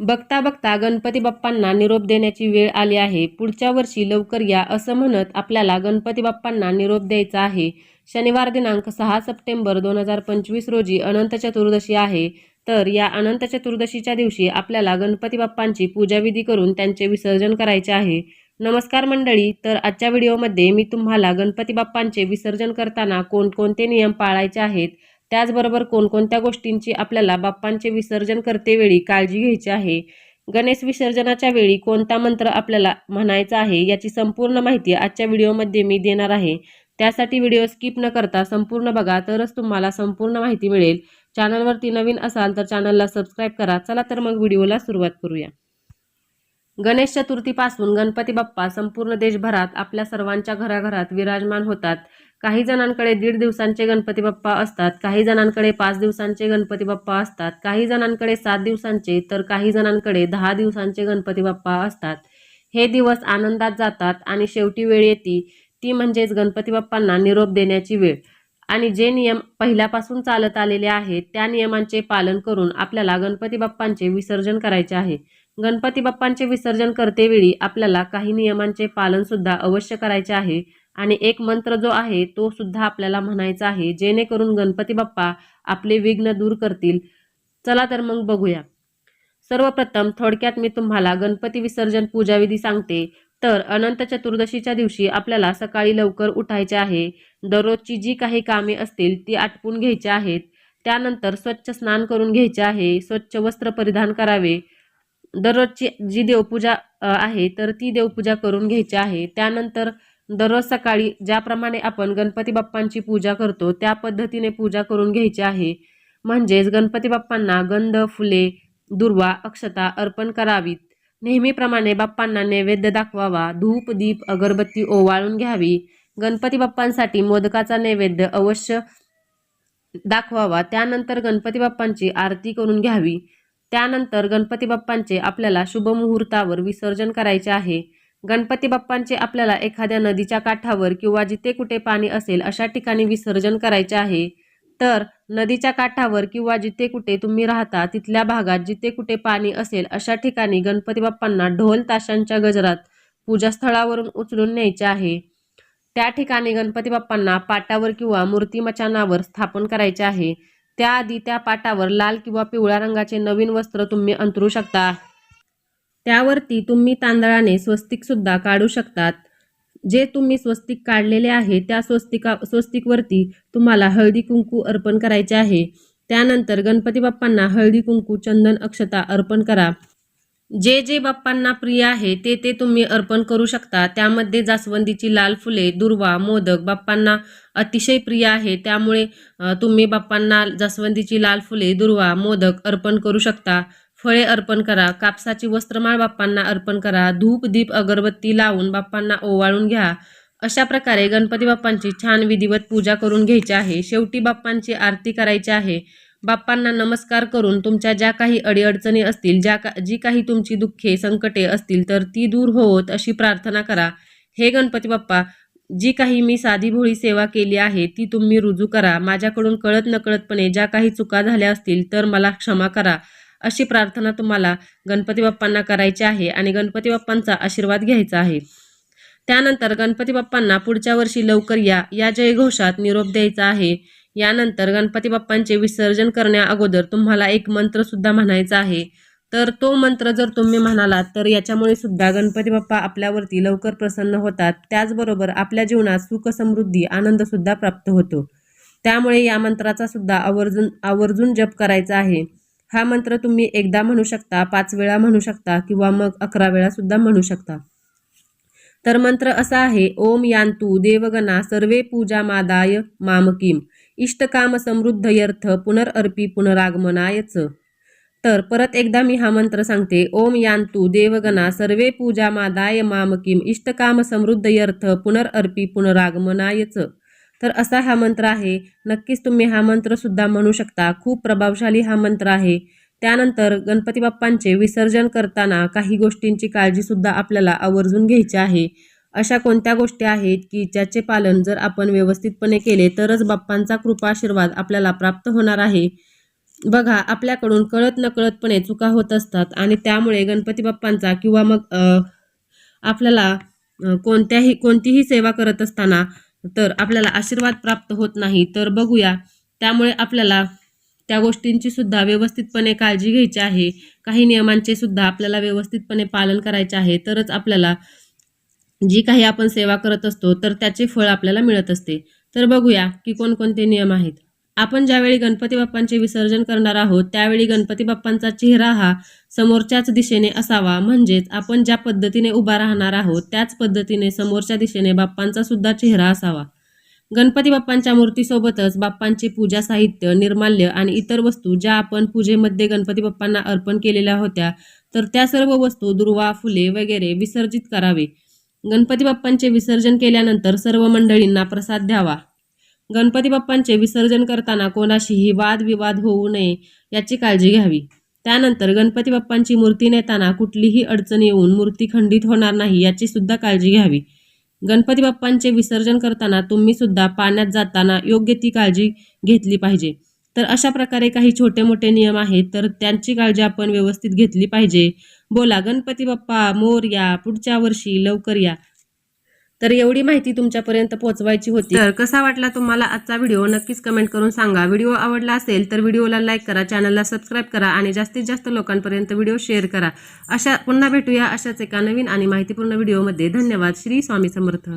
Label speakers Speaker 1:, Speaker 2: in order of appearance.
Speaker 1: बघता बघता गणपती बाप्पांना निरोप देण्याची वेळ आली आहे. पुढच्या वर्षी लवकर या असं म्हणत आपल्याला गणपती बाप्पांना निरोप द्यायचा आहे. शनिवार दिनांक सहा सप्टेंबर दोन हजार पंचवीस रोजी अनंत चतुर्दशी आहे. तर या अनंत चतुर्दशीच्या दिवशी आपल्याला गणपती बाप्पांची पूजाविधी करून त्यांचे विसर्जन करायचे आहे. नमस्कार मंडळी तर आजच्या व्हिडिओमध्ये मी तुम्हाला गणपती बाप्पांचे विसर्जन करताना कोणकोणते नियम पाळायचे आहेत? त्याचबरोबर कोणकोणत्या गोष्टींची आपल्याला बाप्पांचे विसर्जन करतेवेळी काळजी घ्यायची आहे? गणेश विसर्जनाच्या वेळी कोणता मंत्र आपल्याला म्हणायचा आहे याची संपूर्ण माहिती आजच्या व्हिडिओमध्ये मी देणार आहे. त्यासाठी व्हिडिओ स्किप न करता संपूर्ण बघा तरच तुम्हाला संपूर्ण माहिती मिळेल. चॅनलवरती नवीन असाल तर चॅनलला सबस्क्राईब करा. चला तर मग व्हिडिओला सुरुवात करूया. गणेश चतुर्थीपासून गणपती बाप्पा संपूर्ण देशभरात आपल्या सर्वांच्या घराघरात विराजमान होतात. काही जणांकडे दीड दिवसांचे गणपती बाप्पा असतात काही जणांकडे पाच दिवसांचे गणपती बाप्पा असतात काही जणांकडे सात दिवसांचे तर काही जणांकडे दहा दिवसांचे गणपती बाप्पा असतात. हे दिवस आनंदात जातात आणि शेवटी वेळ येते. ती म्हणजेच गणपती बाप्पांना निरोप देण्याची वेळ. आणि जे नियम पहिल्यापासून चालत आलेले आहेत त्या नियमांचे पालन करून आपल्याला गणपती बाप्पांचे विसर्जन करायचे आहे. गणपती बाप्पांचे विसर्जन करतेवेळी आपल्याला काही नियमांचे पालन सुद्धा अवश्य करायचे आहे. आणि एक मंत्र जो आहे तो सुद्धा आपल्याला म्हणायचा आहे जेणेकरून गणपती बाप्पा आपले विघ्न दूर करतील. चला तर मग बघूया. सर्वप्रथम थोडक्यात मी तुम्हाला गणपती विसर्जन पूजाविधी सांगते. तर अनंत चतुर्दशीच्या दिवशी आपल्याला सकाळी लवकर उठायचे आहे. दररोजची जी काही कामे असतील ती आटपून घ्यायची आहेत. त्यानंतर स्वच्छ स्नान करून घ्यायचे आहे. स्वच्छ वस्त्र परिधान करावे. दररोजची जी देवपूजा आहे तर ती देवपूजा करून घ्यायची आहे. त्यानंतर दररोज सकाळी ज्याप्रमाणे आपण गणपती बाप्पांची पूजा करतो त्या पद्धतीने पूजा करून घ्यायची आहे. म्हणजेच गणपती बाप्पांना गंध फुले दुर्वा अक्षता अर्पण करावीत. नेहमीप्रमाणे बाप्पांना नैवेद्य दाखवावा धूप दीप अगरबत्ती ओवाळून घ्यावी. गणपती बाप्पांसाठी मोदकाचा नैवेद्य अवश्य दाखवावा त्यानंतर गणपती बाप्पांची आरती करून घ्यावी. त्यानंतर गणपती बाप्पांचे आपल्याला शुभ मुहूर्तावर विसर्जन करायचे आहे. गणपती बाप्पांचे आपल्याला एखाद्या नदीच्या काठावर किंवा जिथे कुठे पाणी असेल अशा ठिकाणी विसर्जन करायचे आहे. तर नदीच्या काठावर किंवा जिथे कुठे तुम्ही राहता तिथल्या भागात जिथे कुठे पाणी असेल अशा ठिकाणी गणपती बाप्पांना ढोल ताशांच्या गजरात पूजास्थळावरून उचलून न्यायचे आहे. त्या ठिकाणी गणपती बाप्पांना पाटावर किंवा मूर्तिमचानावर स्थापन करायचे आहे. त्याआधी त्या पाटावर लाल किंवा पिवळ्या रंगाचे नवीन वस्त्र तुम्ही अंतरू शकता. त्यावरती तुम्ही तांदळाने स्वस्तिकसुद्धा काढू शकतात. जे तुम्ही स्वस्तिक काढलेले आहे त्या स्वस्तिका स्वस्तिकवरती तुम्हाला हळदी कुंकू अर्पण करायचे आहे. त्यानंतर गणपती बाप्पांना हळदी कुंकू चंदन अक्षता अर्पण करा. जे जे बाप्पांना प्रिय आहे ते ते तुम्ही अर्पण करू शकता. त्यामध्ये जास्वंदीची लाल फुले दुर्वा मोदक बाप्पांना अतिशय प्रिय आहे. त्यामुळे तुम्ही बाप्पांना जास्वंदीची लाल फुले दुर्वा मोदक अर्पण करू शकता. फळे अर्पण करा कापसाची वस्त्रमाळ बाप्पांना अर्पण करा धूप दीप अगरबत्ती लावून बाप्पांना ओवाळून घ्या. अशा प्रकारे गणपती बाप्पांची छान विधिवत पूजा करून घ्यायची आहे. शेवटी बाप्पांची आरती करायची आहे. बाप्पांना नमस्कार करून तुमच्या ज्या काही अडीअडचणी असतील ज्या का जी काही तुमची दुःखे संकटे असतील तर ती दूर होत अशी प्रार्थना करा. हे गणपती बाप्पा जी काही मी साधी भोळी सेवा केली आहे ती तुम्ही रुजू करा. माझ्याकडून कळत नकळतपणे ज्या काही चुका झाल्या असतील तर मला क्षमा करा. अशी प्रार्थना तुम्हाला गणपती बाप्पांना करायची आहे आणि गणपती बाप्पांचा आशीर्वाद घ्यायचा आहे. त्यानंतर गणपती बाप्पांना पुढच्या वर्षी लवकर या या जयघोषात निरोप द्यायचा आहे. यानंतर गणपती बाप्पांचे विसर्जन करण्या अगोदर तुम्हाला एक मंत्र सुद्धा म्हणायचा आहे. तर तो मंत्र जर तुम्ही म्हणालात तर याच्यामुळे सुद्धा गणपती बाप्पा आपल्यावरती लवकर प्रसन्न होतात. त्याचबरोबर आपल्या जीवनात सुख समृद्धी आनंद सुद्धा प्राप्त होतो. त्यामुळे या मंत्राचा सुद्धा आवर्जून आवर्जून जप करायचा आहे. हा मंत्र तुम्ही एकदा म्हणू शकता पाच वेळा म्हणू शकता किंवा मग अकरा वेळा सुद्धा म्हणू शकता. तर मंत्र असा आहे ओम यांतू देवगणा सर्वे पूजा मादाय मामकीम इष्टकाम समृद्धयर्थ पुनर्अर्पी पुनरागमनायच. तर परत एकदा मी हा मंत्र सांगते ओम यांतू देवगणा सर्वे पूजा मादाय मामकीम इष्टकाम समृद्धयर्थ पुनर्अर्पी पुनरागमनायच. तर असा हा मंत्र आहे. नक्कीच तुम्ही हा मंत्र सुद्धा म्हणू शकता. खूप प्रभावशाली हा मंत्र आहे. त्यानंतर गणपती बाप्पांचे विसर्जन करताना काही गोष्टींची काळजी सुद्धा आपल्याला आवर्जून घ्यायची आहे. अशा कोणत्या गोष्टी आहेत की ज्याचे पालन जर आपण व्यवस्थितपणे केले तरच बाप्पांचा कृपा आशीर्वाद आपल्याला प्राप्त होणार आहे? बघा आपल्याकडून कळत नकळतपणे चुका होत असतात आणि त्यामुळे गणपती बाप्पांचा किंवा मग आपल्याला कोणत्याही कोणतीही सेवा करत असताना तर आपल्याला आशीर्वाद प्राप्त होत नाही तर बघूया. त्यामुळे आपल्याला त्या गोष्टींची सुद्धा व्यवस्थितपणे काळजी घ्यायची आहे. काही नियमांचे सुद्धा आपल्याला व्यवस्थितपणे पालन करायचे आहे. तरच आपल्याला जी काही आपण सेवा करत असतो तर त्याचे फळ आपल्याला मिळत असते. तर बघूया की कोणकोणते नियम आहेत. आपण ज्यावेळी गणपती बाप्पांचे विसर्जन करणार आहोत त्यावेळी गणपती बाप्पांचा चेहरा हा समोरच्याच दिशेने असावा. म्हणजेच आपण ज्या पद्धतीने उभा राहणार आहोत त्याच पद्धतीने समोरच्या दिशेने बाप्पांचा सुद्धा चेहरा असावा. गणपती बाप्पांच्या मूर्तीसोबतच बाप्पांचे पूजा साहित्य निर्माल्य आणि इतर वस्तू ज्या आपण पूजेमध्ये गणपती बाप्पांना अर्पण केलेल्या होत्या तर त्या सर्व वस्तू दुर्वा फुले वगैरे विसर्जित करावे. गणपती बाप्पांचे विसर्जन केल्यानंतर सर्व मंडळींना प्रसाद द्यावा. गणपती बाप्पांचे विसर्जन करताना कोणाशीही वादविवाद होऊ नये याची काळजी घ्यावी. त्यानंतर गणपती बाप्पांची मूर्ती नेताना कुठलीही अडचण येऊन मूर्ती खंडित होणार नाही याची सुद्धा काळजी घ्यावी. गणपती बाप्पांचे विसर्जन करताना तुम्ही सुद्धा पाण्यात जाताना योग्य ती काळजी घेतली पाहिजे. तर अशा प्रकारे काही छोटे मोठे नियम आहेत तर त्यांची काळजी आपण व्यवस्थित घेतली पाहिजे. बोला गणपती बाप्पा मोर या पुढच्या वर्षी लवकर या. तर एवढी माहिती तुमच्यापर्यंत पोहोचवायची होती. तर कसा वाटला तुम्हाला आजचा व्हिडिओ? नक्कीच कमेंट करून सांगा. व्हिडिओ आवडला असेल तर व्हिडिओला लाईक करा चॅनलला सबस्क्राईब करा आणि जास्तीत जास्त लोकांपर्यंत व्हिडिओ शेअर करा. अशा पुन्हा भेटूया अशाच एका नवीन आणि माहितीपूर्ण व्हिडिओमध्ये धन्यवाद. श्री स्वामी समर्थ.